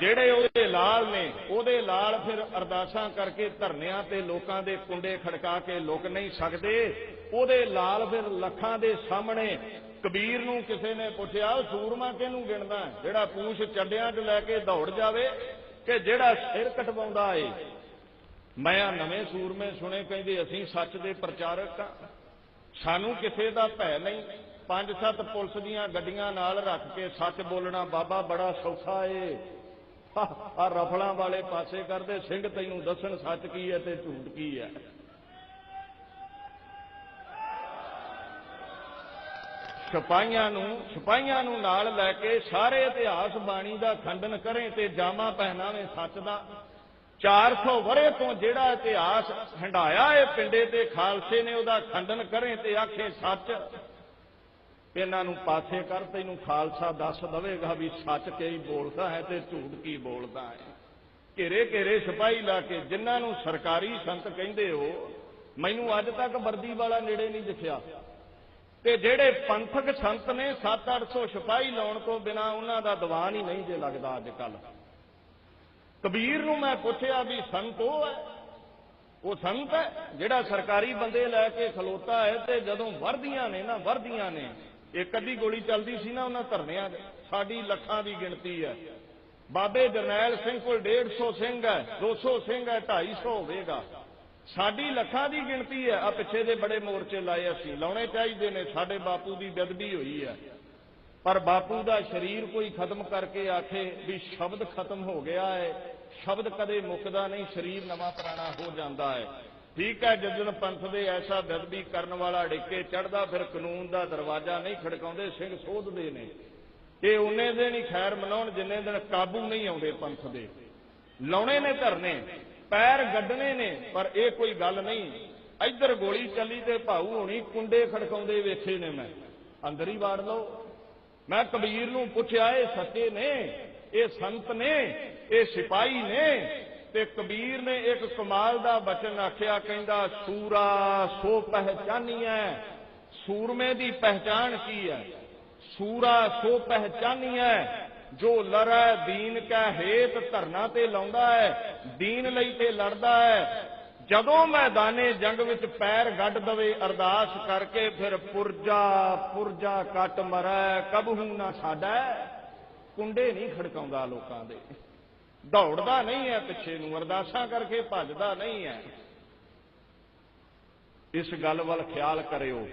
ਜਿਹੜੇ ਉਹਦੇ ਲਾਲ ਨੇ, ਉਹਦੇ ਲਾਲ ਫਿਰ ਅਰਦਾਸਾਂ ਕਰਕੇ ਧਰਨਿਆਂ ਤੇ ਲੋਕਾਂ ਦੇ ਕੁੰਡੇ ਖੜਕਾ ਕੇ ਲੁਕ ਨਹੀਂ ਸਕਦੇ। ਉਹਦੇ ਲਾਲ ਫਿਰ ਲੱਖਾਂ ਦੇ ਸਾਹਮਣੇ ਕਬੀਰ ਨੂੰ ਕਿਸੇ ਨੇ ਪੁੱਛਿਆ, ਸੂਰਮਾ ਕਿਹਨੂੰ ਗਿਣਦਾ? ਜਿਹੜਾ ਪੂਛ ਚੱਡਿਆਂ 'ਚ ਲੈ ਕੇ ਦੌੜ ਜਾਵੇ ਕਿ ਜਿਹੜਾ ਸਿਰ ਕਟਵਾਉਂਦਾ ਏ। ਮੈਂ ਆ ਨਵੇਂ ਸੂਰਮੇ ਸੁਣੇ ਕਹਿੰਦੇ ਅਸੀਂ ਸੱਚ ਦੇ ਪ੍ਰਚਾਰਕ ਆ। ਸਾਨੂੰ ਕਿਸੇ ਦਾ ਭੈ ਨਹੀਂ। ਪੰਜ ਸੱਤ ਪੁਲਿਸ ਦੀਆਂ ਗੱਡੀਆਂ ਨਾਲ ਰੱਖ ਕੇ ਸੱਚ ਬੋਲਣਾ ਬਾਬਾ ਬੜਾ ਸੌਖਾ ਏ। ਆ ਰਫਲਾਂ ਵਾਲੇ ਪਾਸੇ ਕਰਦੇ, ਸਿੰਘ ਤੈਨੂੰ ਦੱਸਣ ਸੱਚ ਕੀ ਹੈ ਤੇ ਝੂਠ ਕੀ ਹੈ? ਸਿਪਾਹੀਆਂ ਨੂੰ ਸਿਪਾਹੀਆਂ ਨੂੰ ਨਾਲ ਲੈ ਕੇ ਸਾਰੇ ਇਤਿਹਾਸ ਬਾਣੀ ਦਾ ਖੰਡਨ ਕਰੇ ਤੇ ਜਾਮਾ ਪਹਿਨਾਵੇ ਸੱਚ ਦਾ। 400 ਵਰੇ ਤੋਂ ਜਿਹੜਾ ਇਤਿਹਾਸ ਹੰਡਾਇਆ ਇਹ ਪਿੰਡੇ ਤੇ ਖਾਲਸੇ ਨੇ ਉਹਦਾ ਖੰਡਨ ਕਰੇ ਤੇ ਆਖੇ ਸੱਚ। ਇਹਨਾਂ ਨੂੰ ਪਾਸੇ ਕਰ, ਤੈਨੂੰ ਖਾਲਸਾ ਦੱਸ ਦਵੇਗਾ ਵੀ ਸੱਚ ਕੀ ਬੋਲਦਾ ਹੈ ਤੇ ਝੂਠ ਕੀ ਬੋਲਦਾ ਹੈ। ਘੇਰੇ ਘੇਰੇ ਸਿਪਾਹੀ ਲਾ ਕੇ ਜਿਨ੍ਹਾਂ ਨੂੰ ਸਰਕਾਰੀ ਸੰਤ ਕਹਿੰਦੇ ਹੋ, ਮੈਨੂੰ ਅੱਜ ਤੱਕ ਵਰਦੀ ਵਾਲਾ ਨੇੜੇ ਨਹੀਂ ਦਿਖਿਆ। ਤੇ ਜਿਹੜੇ ਪੰਥਕ ਸੰਤ ਨੇ 7-800 ਸਿਪਾਹੀ ਲਾਉਣ ਤੋਂ ਬਿਨਾ ਉਹਨਾਂ ਦਾ ਦੀਵਾਨ ਹੀ ਨਹੀਂ ਜੇ ਲੱਗਦਾ ਅੱਜ ਕੱਲ ਕਬੀਰ ਨੂੰ ਮੈਂ ਪੁੱਛਿਆ ਵੀ ਸੰਤ ਉਹ ਹੈ? ਉਹ ਸੰਤ ਹੈ ਜਿਹੜਾ ਸਰਕਾਰੀ ਬੰਦੇ ਲੈ ਕੇ ਖਲੋਤਾ ਹੈ ਤੇ ਜਦੋਂ ਵਰਦੀਆਂ ਨੇ ਨਾ, ਵਰਦੀਆਂ ਨੇ ਇੱਕ ਅੱਧੀ ਗੋਲੀ ਚੱਲਦੀ ਸੀ ਨਾ, ਉਹਨਾਂ ਧਰਨਿਆਂ ਦੇ ਸਾਡੀ ਲੱਖਾਂ ਦੀ ਗਿਣਤੀ ਹੈ। ਬਾਬੇ ਜਰਨੈਲ ਸਿੰਘ ਕੋਲ 150 ਸਿੰਘ ਹੈ 200 ਸਿੰਘ ਹੈ 250 ਹੋਵੇਗਾ। ਸਾਡੀ ਲੱਖਾਂ ਦੀ ਗਿਣਤੀ ਹੈ। ਆ ਪਿੱਛੇ ਦੇ ਬੜੇ ਮੋਰਚੇ ਲਾਏ ਅਸੀਂ। ਲਾਉਣੇ ਚਾਹੀਦੇ ਨੇ। ਸਾਡੇ ਬਾਪੂ ਦੀ ਬੇਦਬੀ ਹੋਈ ਹੈ। ਪਰ ਬਾਪੂ ਦਾ ਸਰੀਰ ਕੋਈ ਖਤਮ ਕਰਕੇ ਆਖੇ ਵੀ ਸ਼ਬਦ ਖਤਮ ਹੋ ਗਿਆ ਹੈ। ਸ਼ਬਦ ਕਦੇ ਮੁੱਕਦਾ ਨਹੀਂ। ਸਰੀਰ ਨਵਾਂ ਪੁਰਾਣਾ ਹੋ ਜਾਂਦਾ ਹੈ। ਠੀਕ ਹੈ ਜਦੋਂ ਪੰਥ ਦੇ ਐਸਾ ਬਦਬੀ ਕਰਨ ਵਾਲਾ ਡਿੱਕੇ ਚੜਦਾ ਫਿਰ ਕਾਨੂੰਨ ਦਾ ਦਰਵਾਜ਼ਾ ਨਹੀਂ ਖੜਕਾਉਂਦੇ, ਸਿੰਘ ਸੋਧਦੇ ਨੇ। ਇਹ ਉਹਨੇ ਦਿਨ ਹੀ ਖੈਰ ਮਨਾਉਣ, ਜਿੰਨੇ ਦਿਨ ਕਾਬੂ ਨਹੀਂ ਆਉਂਦੇ ਪੰਥ ਦੇ। ਲਾਉਣੇ ਨੇ, ਧਰਨੇ, ਪੈਰ ਗੱਡਣੇ ਨੇ, ਪਰ ਇਹ ਕੋਈ ਗੱਲ ਨਹੀਂ। ਇੱਧਰ ਗੋਲੀ ਚੱਲੀ ਤੇ ਭਾਊ ਹੋਣੀ ਕੁੰਡੇ ਖੜਕਾਉਂਦੇ ਵੇਖੇ ਨੇ ਮੈਂ। ਅੰਦਰ ਹੀ ਵਾੜ ਲਓ। ਮੈਂ ਕਬੀਰ ਨੂੰ ਪੁੱਛਿਆ, ਇਹ ਸੱਚੇ ਨੇ? ਇਹ ਸੰਤ ਨੇ? ਇਹ ਸਿਪਾਹੀ ਨੇ? ਤੇ ਕਬੀਰ ਨੇ ਇੱਕ ਕਮਾਲ ਦਾ ਬਚਨ ਆਖਿਆ, ਕਹਿੰਦਾ, ਸੂਰਾ ਸੋ ਪਹਿਚਾਨੀਐ, ਸੂਰਮੇ ਦੀ ਪਹਿਚਾਨ ਕੀ ਹੈ ਸੂਰਾ ਸੋ ਪਹਿਚਾਨੀਐ, ਜੋ ਲੜੈ ਦੀਨ ਕਾ ਹੇਤ ਧਰਨਾ ਤੇ ਲਾਉਂਦਾ ਹੈ ਦੀਨ ਲਈ ਤੇ ਲੜਦਾ ਹੈ ਜਦੋਂ ਮੈਦਾਨੇ ਜੰਗ ਵਿੱਚ ਪੈਰ ਗੱਡ ਦਵੇ ਅਰਦਾਸ ਕਰਕੇ ਫਿਰ ਪੁਰਜਾ ਪੁਰਜਾ ਕੱਟ ਮਰੈ, ਕਬਹੂ ਨਾ ਸਾਡਾ ਕੁੰਡੇ ਨਹੀਂ ਖੜਕਾਉਂਦਾ ਲੋਕਾਂ ਦੇ। ਦੌੜਦਾ ਨਹੀਂ ਹੈ, ਪਿੱਛੇ ਨੂੰ ਅਰਦਾਸਾਂ ਕਰਕੇ ਭੱਜਦਾ ਨਹੀਂ ਹੈ। ਇਸ ਗੱਲ ਵੱਲ ਖਿਆਲ ਕਰਿਓ।